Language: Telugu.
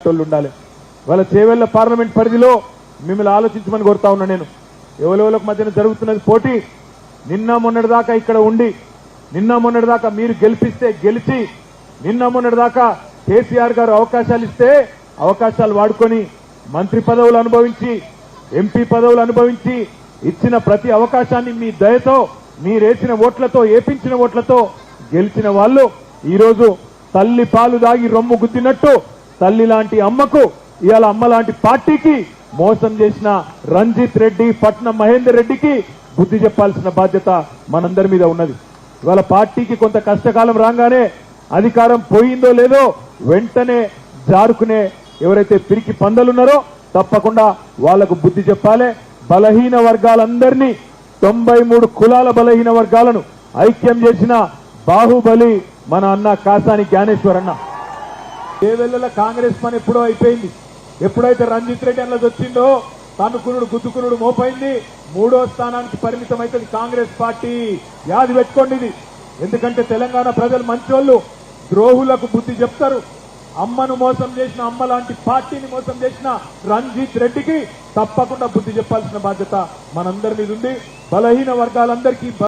వాళ్ళు ఉండాలి. వాళ్ళ చేవెళ్ళ పార్లమెంట్ పరిధిలో మిమ్మల్ని ఆలోచించమని కోరుతా ఉన్నా నేను. ఎవరెవరికి మధ్యన జరుగుతున్నది పోటీ నిన్న మొన్నటి దాకా ఇక్కడ ఉండి నిన్న మొన్నటి దాకా మీరు గెలిపిస్తే గెలిచి నిన్న మొన్నటి దాకా కేసీఆర్ గారు అవకాశాలు ఇస్తే అవకాశాలు వాడుకొని మంత్రి పదవులు అనుభవించి ఎంపీ పదవులు అనుభవించి ఇచ్చిన ప్రతి అవకాశాన్ని మీ దయతో మీరేసిన ఓట్లతో ఏపించిన ఓట్లతో గెలిచిన వాళ్ళు ఈరోజు తల్లి పాలు దాగి రొమ్ము గుద్దినట్టు తల్లి లాంటి అమ్మకు ఇవాళ అమ్మ లాంటి పార్టీకి మోసం చేసిన రంజిత్ రెడ్డి పట్నం మహేందర్ రెడ్డికి బుద్ధి చెప్పాల్సిన బాధ్యత మనందరి మీద ఉన్నది. ఇవాళ పార్టీకి కొంత కష్టకాలం రాగానే అధికారం పోయిందో లేదో వెంటనే జారుకునే ఎవరైతే పిరికి పందలున్నారో తప్పకుండా వాళ్ళకు బుద్ధి చెప్పాలి. బలహీన వర్గాలందరినీ తొంభై మూడు కులాల బలహీన వర్గాలను ఐక్యం చేసిన బాహుబలి మన అన్న కాసాని జ్ఞానేశ్వర్ అన్న దేవెల్లల కాంగ్రెస్ పని ఎప్పుడో అయిపోయింది. ఎప్పుడైతే రంజిత్ రెడ్డి అన్నది వచ్చిందో తన్నుకునుడు గుద్దుకునుడు మోపైంది. మూడో స్థానానికి పరిమితం అవుతుంది కాంగ్రెస్ పార్టీ. యాది పెట్టుకోండి ఇది. ఎందుకంటే తెలంగాణ ప్రజలు మంచోళ్ళు. ద్రోహులకు బుద్ధి చెప్తారు. అమ్మను మోసం చేసిన అమ్మ లాంటి పార్టీని మోసం చేసిన రంజిత్ రెడ్డికి తప్పకుండా బుద్ధి చెప్పాల్సిన బాధ్యత మనందరి మీద ఉంది. బలహీన వర్గాలందరికీ